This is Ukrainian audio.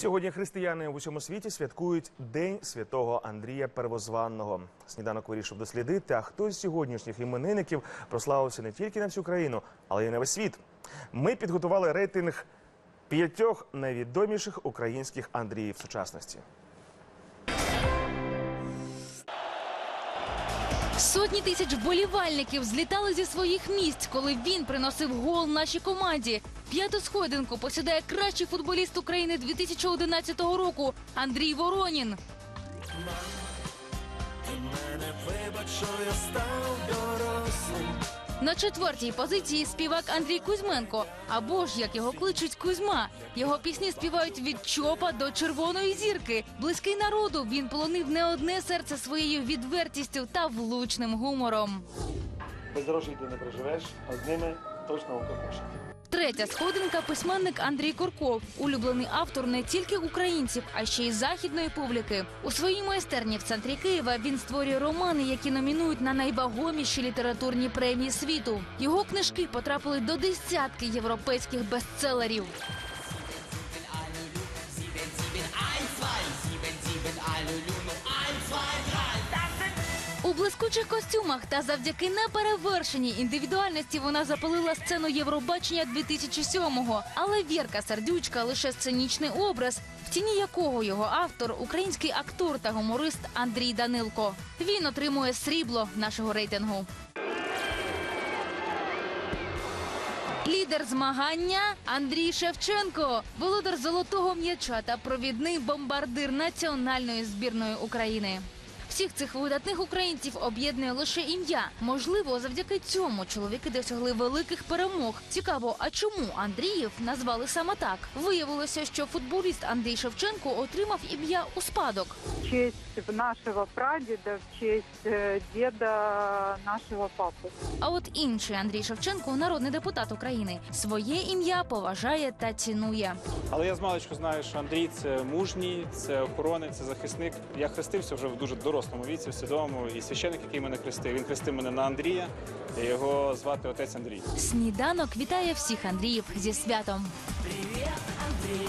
Сьогодні християни в усьому світі святкують День святого Андрія Первозванного. Сніданок вирішив дослідити, а хто з сьогоднішніх іменинників прославився не тільки на всю країну, але й на весь світ. Ми підготували рейтинг п'ятьох найвідоміших українських Андріїв сучасності. Сотні тисяч вболівальників злітали зі своїх місць, коли він приносив гол нашій команді. П'яту сходинку посідає кращий футболіст України 2011 року Андрій Воронін. На четвертій позиції співак Андрій Кузьменко, або ж як його кличуть Кузьма. Його пісні співають від чопа до червоної зірки. Близький народу він полонив не одне серце своєю відвертістю та влучним гумором. Бездорожжя ти не проживеш, а з ними точно укропиш. Третя сходинка письменник Андрій Курков, улюблений автор не тільки українців, а ще й західної публіки. У своїй майстерні в центрі Києва він створює романи, які номінують на найвагоміші літературні премії світу. Його книжки потрапили до десятки європейських бестселерів. Блискучих костюмах та завдяки неперевершеній індивідуальності вона запалила сцену Євробачення 2007-го. Але Вірка Сердючка лише сценічний образ, в тіні якого його автор український актор та гуморист Андрій Данилко. Він отримує срібло нашого рейтингу. Лідер змагання Андрій Шевченко, володар золотого м'яча та провідний бомбардир національної збірної України. Всіх цих видатних українців об'єднує лише ім'я. Можливо, завдяки цьому чоловіки досягли великих перемог. Цікаво, а чому Андріїв назвали саме так? Виявилося, що футболіст Андрій Шевченко отримав ім'я у спадок. в честь нашего прадеда, в честь э, деда нашего папы. А от інший Андрій Шевченко, народний депутат України, своє ім'я поважає та цінує. Але я з маличку знаю, що Андрій це мужній, це охоронець, це захисник. Я хрестився вже в дуже дорослому віці, в свідомому. І священик, який мене хрестив, він хрестив мене на Андрія. І його звати отець Андрій. Сніданок вітає всіх Андріїв зі святом. Привіт, Андрей.